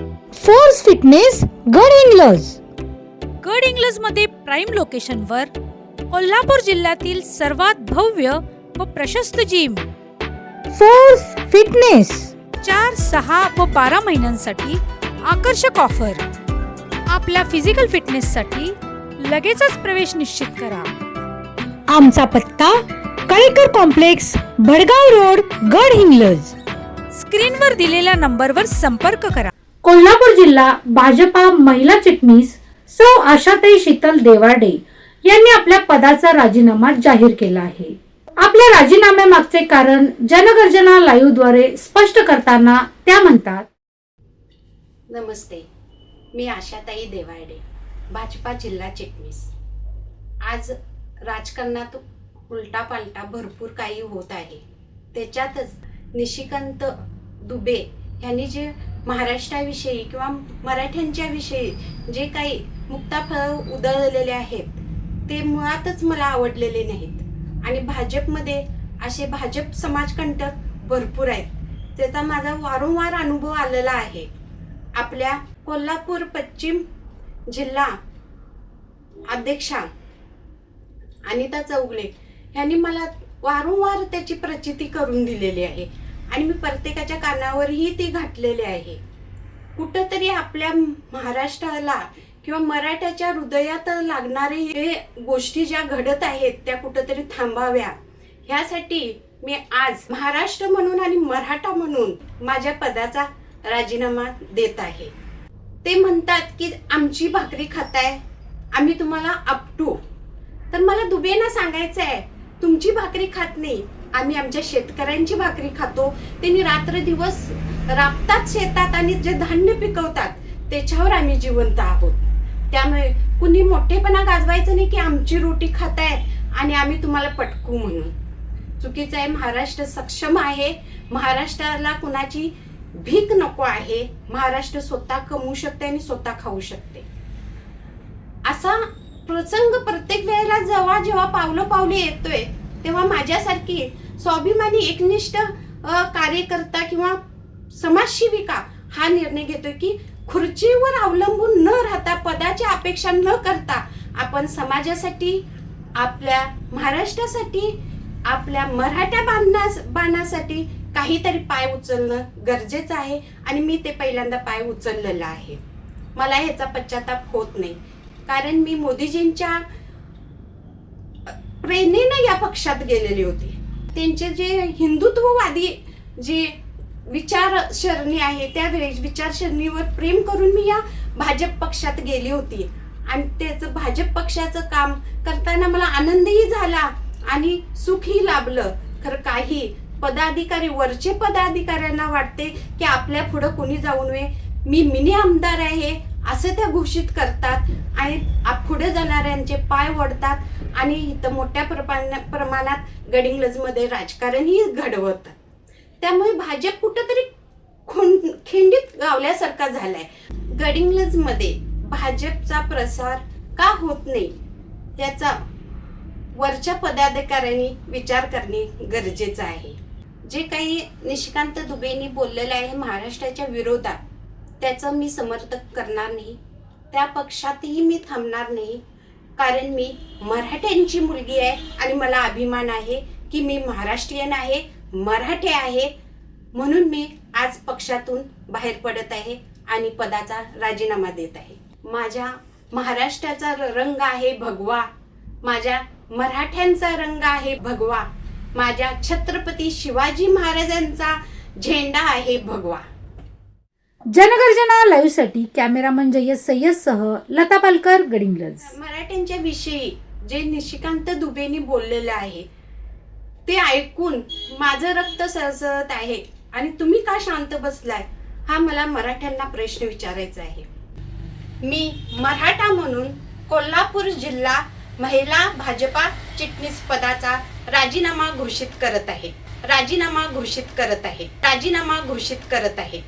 Force fitness गड इंग्लज गड इंग्लजमध्ये prime लोकेशनवर कोल्हापूर जिल्ह्यातील सर्वात भव्य व प्रशस्त जिम फोर्स फिटनेस चार सहा व बारा महिन्यांसाठी आकर्षक ऑफर आपल्या फिजिकल फिटनेससाठी लगेचच प्रवेश निश्चित करा. आमचा पत्ता कळेकर कॉम्प्लेक्स भडगाव रोड गड इंग्लज स्क्रीनवर दिलेल्या नंबरवर संपर्क करा. कोल्हापूर जिल्हा भाजपा महिला चिटणीस सौ आशाताई शीतल देवाडे यांनी आपल्या पदाचा राजीनामा जाहीर केला आहे. आपल्या राजीनाम्यामागचे कारण जनगर्जना लाईव्हद्वारे स्पष्ट करताना त्या म्हणतात नमस्ते मी आशाताई देवाडे भाजपा जिल्हा चिटणीस. आज राजकारणात उलटा पालटा भरपूर काही होत आहे. त्याच्यातच निशिकांत दुबे यांनी जे महाराष्ट्राविषयी किंवा मराठ्यांच्या विषयी जे काही मुक्ताफळ उधळलेले आहेत ते मुळातच मला आवडलेले नाहीत. आणि भाजपमध्ये असे भाजप समाजकंटक भरपूर आहेत. त्याचा माझा वारंवार अनुभव आलेला आहे. आपल्या कोल्हापूर पश्चिम जिल्हा अध्यक्षा अनिता चौगले यांनी मला वारंवार त्याची प्रचिती करून दिलेली आहे. आणि मी प्रत्येकाच्या कानावरही ती घातलेले आहे. कुठंतरी आपल्या महाराष्ट्राला किंवा मराठ्याच्या हृदयात लागणारे हे गोष्टी ज्या घडत आहेत त्या कुठंतरी थांबाव्या. ह्यासाठी मी आज महाराष्ट्र म्हणून आणि मराठा म्हणून माझ्या पदाचा राजीनामा देत आहे. ते म्हणतात की आमची भाकरी खाताय आम्ही तुम्हाला अपटू तर मला दुबेना सांगायचं आहे तुमची भाकरी खात नाही आम्ही आमच्या शेतकऱ्यांची भाकरी खातो. त्यांनी रात्र दिवस राबतात शेतात आणि जे धान्य पिकवतात त्याच्यावर आम्ही जिवंत आहोत. त्यामुळे कुणी मोठेपणा गाजवायचं नाही की आमची रोटी खाताय आणि आम्ही तुम्हाला पटकू म्हणून. चुकीचं आहे महाराष्ट्र सक्षम आहे. महाराष्ट्राला कुणाची भीक नको आहे. महाराष्ट्र स्वतः कमवू शकते आणि स्वतः खाऊ शकते. असा प्रसंग प्रत्येक वेळेला जेव्हा जेव्हा पावलं पावले येतोय तेव्हा माझ्यासारखी स्वाभिमानी एकनिष्ठ कार्यकर्ता किंवा समाजसेविका हा निर्णय घेतोय की खुर्चीवर अवलंबून न राहता पदाच्या अपेक्षा न करता आपण समाजासाठी आपल्या महाराष्ट्रासाठी आपल्या मराठा बांधण्यास बांधण्यासाठी काहीतरी पाय उचलणं गरजेचं आहे आणि मी ते पहिल्यांदा पाय उचललेलं आहे. मला ह्याचा पश्चाताप होत नाही. कारण मी मोदीजींच्या प्रेरणेनं या पक्षात गेलेली होती. त्यांचे जे हिंदुत्ववादी जे विचारसरणी आहे त्या विचारसरणीवर प्रेम करून मी या भाजप पक्षात गेली होती. आणि त्याचं भाजप पक्षाचं काम करताना मला आनंदही झाला आणि सुखही लाभलं. खरं काही पदाधिकारी वरचे पदाधिकाऱ्यांना वाटते की आपल्या पुढं कोणी जाऊ नये. मी मिनी आमदार आहे असं त्या घोषित करतात आणि पुढे जाणाऱ्यांचे पाय ओढतात आणि इथं मोठ्या प्रमाणा- प्रमाणात गडिंग्लजमध्ये राजकारणही घडवतात त्यामुळे भाजप कुठंतरी खुं खिंडीत गावल्यासारखा झालाय. गडिंग्लजमध्ये भाजपचा प्रसार का होत नाही याचा वरच्या पदाधिकाऱ्यांनी विचार करणे गरजेचं आहे. जे काही निशिकांत दुबेंनी बोललेलं आहे महाराष्ट्राच्या विरोधात त्याचं मी समर्थक करणार नाही. त्या पक्षातही मी थांबणार नाही. कारण मी मराठ्यांची मुलगी आहे आणि मला अभिमान आहे की मी महाराष्ट्रीयन आहे मराठे आहे. म्हणून मी आज पक्षातून बाहेर पडत आहे आणि पदाचा राजीनामा देत आहे. माझ्या महाराष्ट्राचा र- रंग आहे भगवा. माझ्या मराठ्यांचा रंग आहे भगवा. माझ्या छत्रपती शिवाजी महाराजांचा झेंडा आहे भगवा. जनगर्जना लाईव्हसाठी कॅमेरामन जयस सय्यद सह लता पालकर गडिंगलज मराठ्यांच्या विषयी जे निशिकांत दुबेनी बोललेलं आहे ते ऐकून माझं रक्त सळसळत आहे आणि तुम्ही का शांत बसलाय हा मला मराठ्यांना प्रश्न विचारायचा आहे. मी मराठा म्हणून कोल्हापूर जिल्हा महिला भाजपा चिटणीस पदाचा राजीनामा घोषित करत आहे. राजीनामा घोषित करत आहे. राजीनामा घोषित करत आहे.